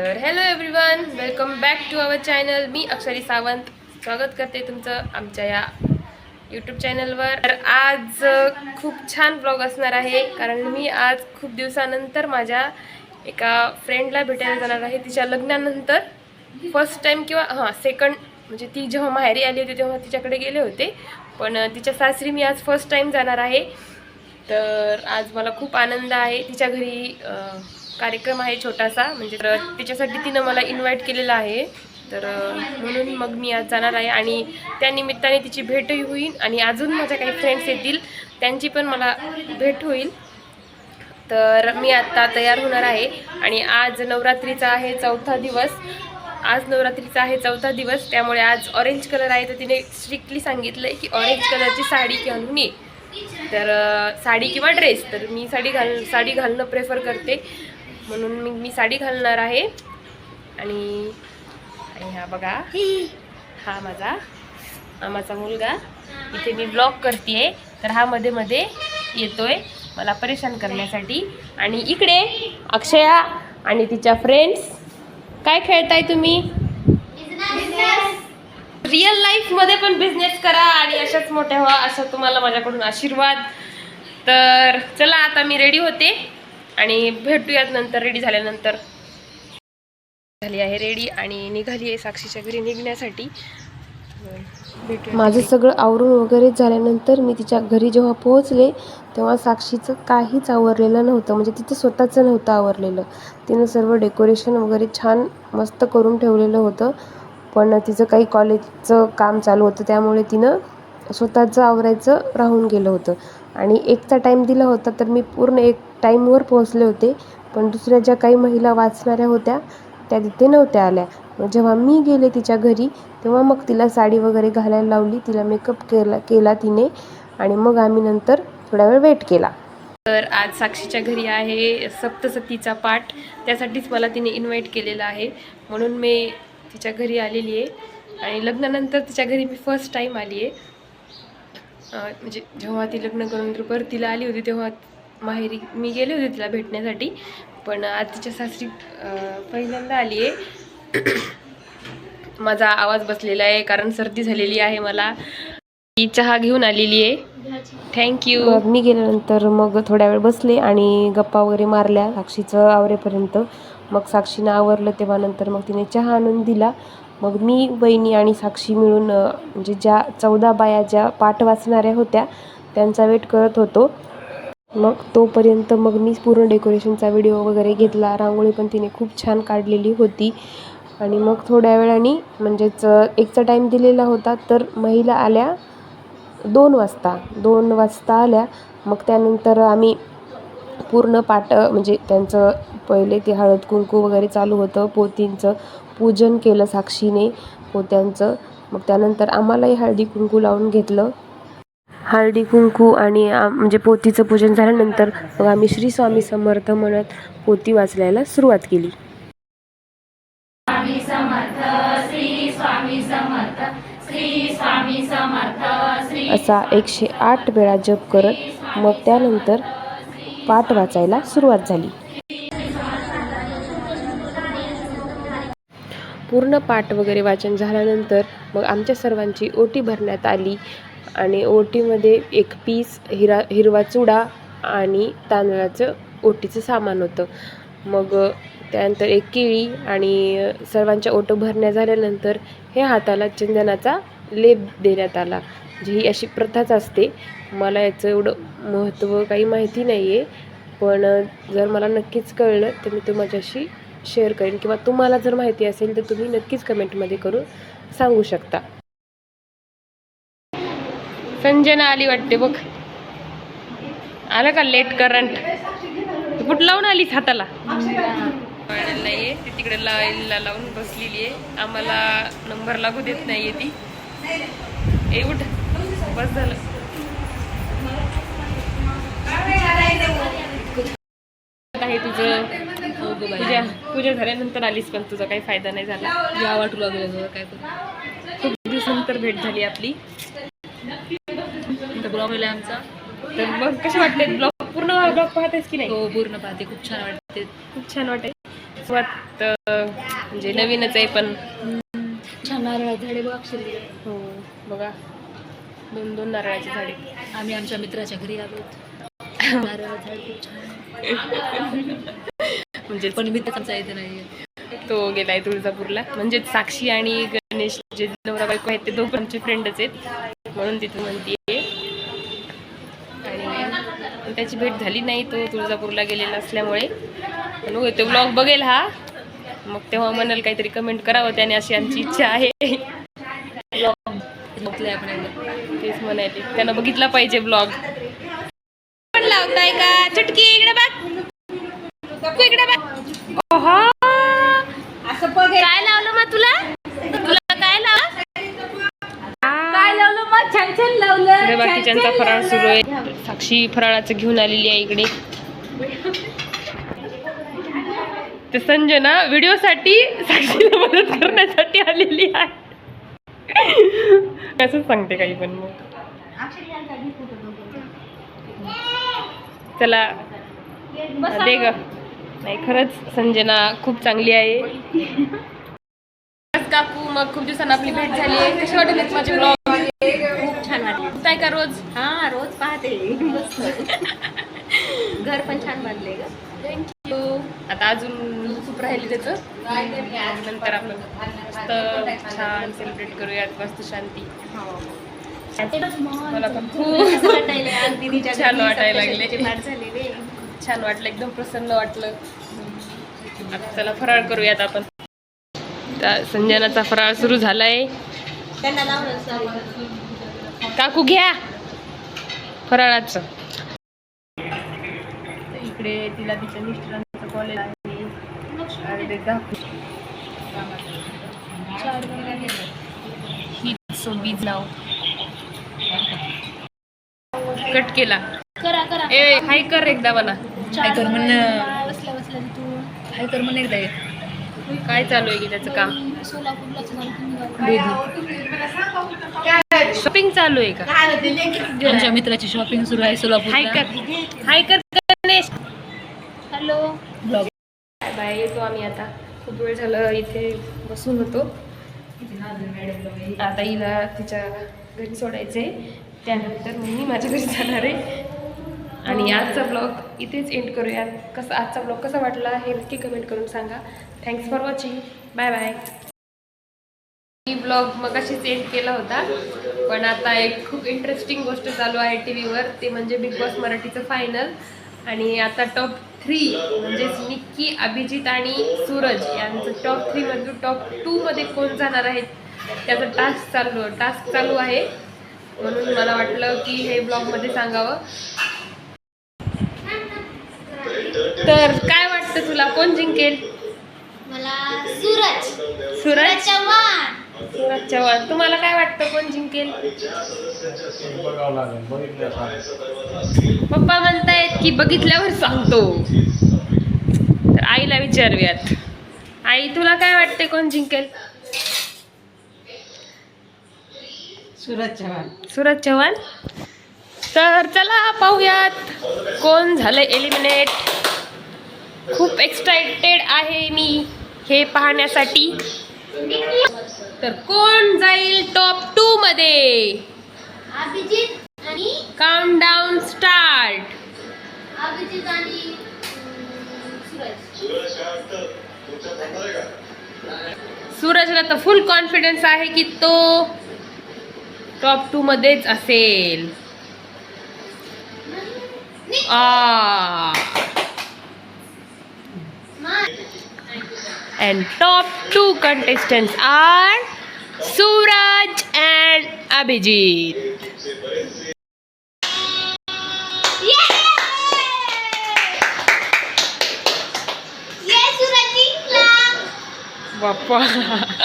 तर hello everyone welcome back to our channel मी अक्षरी सावंत. स्वागत करते तुमचं आमच्या या यूट्यूब चॅनलवर तर आज खूप छान ब्लॉग असणार आहे कारण मी आज खूप दिवसानंतर माझ्या एका फ्रेंडला भेटायला जाणार आहे. तिच्या लग्नानंतर फर्स्ट टाईम किंवा हां सेकंड म्हणजे ती जेव्हा माहेरी आली होती तेव्हा तिच्याकडे गेले होते. पण तिच्या सासरी मी आज फर्स्ट टाईम जाणार आहे. तर आज मला खूप आनंद आहे. तिच्या घरी कार्यक्रम आहे छोटासा म्हणजे तर तिच्यासाठी तिनं मला इन्व्हाइट केलेला आहे. तर म्हणून मग मी आज जाणार आहे आणि त्या निमित्ताने तिची भेटही होईल आणि अजून माझ्या काही फ्रेंड्स येतील त्यांची पण मला भेट होईल. तर मी आत्ता तयार होणार आहे आणि आज नवरात्रीचा आहे चौथा दिवस. आज नवरात्रीचा आहे चौथा दिवस त्यामुळे आज ऑरेंज कलर आहे. तर तिने स्ट्रिक्टली सांगितलं आहे की ऑरेंज कलरची साडी घालून ये. तर साडी किंवा ड्रेस तर मी साडी घाल साडी घालणं प्रेफर करते. म्हणून मी मी साडी घालणार आहे. आणि आणि हा बघा. हा. माझा मामाचा मुलगा. इथे मी ब्लॉग करते तर हा मध्ये मध्ये येतोय मला परेशान करण्यासाठी. आणि इकडे अक्षया आणि तिच्या फ्रेंड्स काय खेळताय तुम्ही? रिअल लाईफमध्ये पण बिझनेस करा आणि अशाच मोठ्या व्हा असा तुम्हाला माझ्याकडून आशीर्वाद. तर चला आता मी रेडी होते. आणि भेटूयात नंतर रेडी झाल्यानंतर. झाली आहे रेडी आणि निघाली आहे साक्षीच्या घरी निघण्यासाठी. माझं सगळं आवरून वगैरे झाल्यानंतर मी तिच्या घरी जेव्हा पोहोचले तेव्हा साक्षीचं काहीच आवरलेलं नव्हतं. म्हणजे तिचं स्वतःचं नव्हतं आवरलेलं. तिनं सर्व डेकोरेशन वगैरे छान मस्त करून ठेवलेलं होतं. पण तिचं काही कॉलेजचं काम चालू होतं त्यामुळे तिनं स्वतःचं आवरायचं राहून गेलं होतं. आणि एकचा टाईम दिला होता तर मी पूर्ण एक टाईमवर पोहोचले होते. पण दुसऱ्या ज्या काही महिला वाचणाऱ्या होत्या त्या तिथे नव्हत्या आल्या. मग जेव्हा मी गेले तिच्या घरी तेव्हा मग तिला साडी वगैरे घालायला लावली. तिला मेकअप केला केला तिने आणि मग आम्ही नंतर थोडा वेळ वेट केला. तर आज साक्षीच्या घरी आहे सप्तसतीचा पाठ. त्यासाठीच मला तिने इन्व्हाइट केलेला आहे. म्हणून मी तिच्या घरी आलेली आहे. आणि लग्नानंतर तिच्या घरी मी फर्स्ट टाईम आली आहे. म्हणजे जेव्हा ती लग्न करून परतीला आली होती तेव्हा माहेरी मी गेले होते तिला भेटण्यासाठी. पण आज तिच्या सासरी पहिल्यांदा आली आहे. माझा आवाज बसलेला आहे कारण सर्दी झालेली आहे मला. ती चहा घेऊन आलेली आहे. थँक्यू मग मी गेल्यानंतर मग थोड्या वेळ बसले आणि गप्पा वगैरे मारल्या साक्षीचं आवरेपर्यंत. मग साक्षीनं आवरलं तेव्हा नंतर मग तिने चहा आणून दिला. मग मी बहिणी आणि साक्षी मिळून म्हणजे ज्या चौदा बाया ज्या पाठ वाचणाऱ्या होत्या त्यांचा वेट करत होतो. मग तोपर्यंत मग मी पूर्ण डेकोरेशनचा व्हिडिओ वगैरे घेतला. रांगोळी पण तिने खूप छान काढलेली होती. आणि मग थोड्या वेळाने म्हणजेच एकचा टाईम दिलेला होता तर महिला आल्या दोन वाजता. दोन वाजता आल्या. मग त्यानंतर आम्ही पूर्ण पाट म्हणजे त्यांचं पहिले ते हळद कुंकू वगैरे चालू होतं पोतींचं पूजन केलं साक्षीने. पोत्यांचं मग त्यानंतर आम्हालाही हळदी कुंकू लावून घेतलं. हळदी कुंकू आणि म्हणजे पोतीचं पूजन झाल्यानंतर मग आम्ही श्री स्वामी समर्थ म्हणत पोती वाचल्याला सुरुवात केली. असा एकशे आठ वेळा जप करत मग त्यानंतर पाठ वाचायला सुरुवात झाली. पूर्ण पाठ वगैरे वाचन झाल्यानंतर मग आमच्या सर्वांची ओटी भरण्यात आली आणि ओटीमध्ये एक पीस हिरा हिरवा चुडा आणि तांदळाचं ओटीचं सामान होतं. मग त्यानंतर एक केळी आणि सर्वांच्या ओटं भरण्या झाल्यानंतर हे हाताला चंदनाचा लेप देण्यात आला जी ही अशी प्रथाच असते. मला याचं एवढं महत्त्व काही माहिती नाही आहे पण जर मला नक्कीच कळलं तर मी तो माझ्याशी शेअर करेन किंवा तुम्हाला जर माहिती असेल तर तुम्ही नक्कीच कमेंटमध्ये करून सांगू शकता. संजना आली वाटते बघ. आलं का लेट करंट कुठं लावून आलीस हाताला? नाहीये ती तिकडे लाईनला लावून बसलेली आहे. आम्हाला नंबर लागू देत नाहीये ती. ए उठ. बस झालं. आहे तुझं? पूजा पूजा झाल्यानंतर आलीस पण तुझा काही फायदा नाही झाला. या वाटू लागलं काय करू? खूप दिवसानंतर भेट झाली आपली. ब्लॉग आहे आमचा. तर मग कसे वाटते? ब्लॉग पूर्ण ब्लॉग पाहतेस की नाही? हो पूर्ण पाहते. खूप छान वाटते. खूप छान वाटत म्हणजे नवीनच आहे पण. छान नारळ झाडे बघ हो बघा. दोन दोन नारळाची झाडे. आम्ही आमच्या मित्राच्या घरी आलो. नारळ झाड खूप छान म्हणजे पण मित्राचा इथे नाही तो गेलाय तुळजापूरला. म्हणजे साक्षी आणि गणेश जे नवरा बायको आहेत ते दोघं आमचे फ्रेंडच आहेत. म्हणून तिथून म्हणते आणि त्याची भेट झाली नाही तो तुळजापूरला गेलेला असल्यामुळे. तो ब्लॉग बघेल हा. मग तेव्हा म्हणाल काहीतरी कमेंट करावं त्याने अशी आमची इच्छा आहे. तेच म्हणायले. त्यानं बघितला पाहिजे ब्लॉग पण लावताय का? चटकी इकडे बघ तू इकडे बघ ओहो असं बघ काय लावलं मग तुला तुला काय लावलं काय लावलं मग छान छान लावलं इकडे छान बाकीच्यांचा फराळ सुरू. आहे. साक्षी फराळाचं घेऊन आलेली आहे इकडे. ते संजना व्हिडिओसाठी साक्षीला मदत करण्यासाठी आलेली आहे. असंच सांगते काही पण मग. चला. दे ग. नाही खरंच संजना खूप चांगली आहे. काकू मग खूप दिवसांनी आपली भेट झाली आहे. कशी वाटत माझे ब्लॉग काय का रोज? हा रोज पाहते. घर पण छान बांधले ग. थँक्यू आता अजून खूप राहिले त्याचं. नंतर आपण मस्त छान सेलिब्रेट करूयात मस्त शांती. मला पण खूप छान वाटायला लागले. छान वाटलं एकदम प्रसन्न वाटलं. आता चला फराळ करूयात आपण. संजनाचा फराळ सुरू झालाय. त्यांना लावलं काकू घ्या. फराळाचं. इकडे तिला तिच्या मिस्टरांचं कॉलेज आहे. ही सो बीज कट केला. करा करा. ए हाय कर एकदा मला. हाय कर म्हण बसल्या बसल्या तू. हाय कर म्हण एकदा एक. काय चालू आहे की त्याचं काम? तुम्ही शॉपिंग चालू आहे का? आमच्या मित्राची शॉपिंग सुरू आहे सोलापूर हाय कर हाय कर गणेश. हॅलो. ब्लॉग बाय येतो आम्ही आता. खूप वेळ झालं इथे बसून होतो. आता हिला तिच्या घरी सोडायचं आहे त्यानंतर मी माझ्या घरी जाणार आहे. आणि आजचा ब्लॉग इथेच एंड करूया कसा आजचा ब्लॉग कसा वाटला हे नक्की कमेंट करून सांगा. Thanks for watching bye bye me blog मग अशीच एंड केला होता. पण आता एक खूप इंटरेस्टिंग गोष्ट चालू आहे टी व्हीवर ते म्हणजे बिग बॉस मराठीचं फायनल आणि आता टॉप थ्री म्हणजेच निक्की अभिजित आणि सूरज यांचं टॉप थ्रीमधून टॉप टूमध्ये कोण जाणार आहेत त्याचा टास्क चालू टास्क चालू आहे. म्हणून मला वाटलं की हे ब्लॉगमध्ये सांगावं. तर काय वाटतं तुला? कोण जिंकेल? मला सूरज सूरज चव्हाण सूरज चव्हाण तुम्हाला काय वाटतं कोण जिंकेल? बघावं लागेल बघितलं पप्पा म्हणतायत की बघितल्यावर सांगतो. तर आईला विचारूयात. आई तुला काय वाटते कोण जिंकेल? सूरज चव्हाण. सूरज चव्हाण? तर चला पाहूयात कोण झालं एलिमिनेट खूप एक्साइटेड आहे मी हे पाहण्यासाठी. तर कोण जाईल टॉप टू मध्ये? काउंट डाऊन स्टार्ट सूरजला तर फुल कॉन्फिडन्स आहे की तो टॉप टू मध्येच असेल. आ. and top two contestants are Suraj and Abhijit. Yes, Suraj Wow.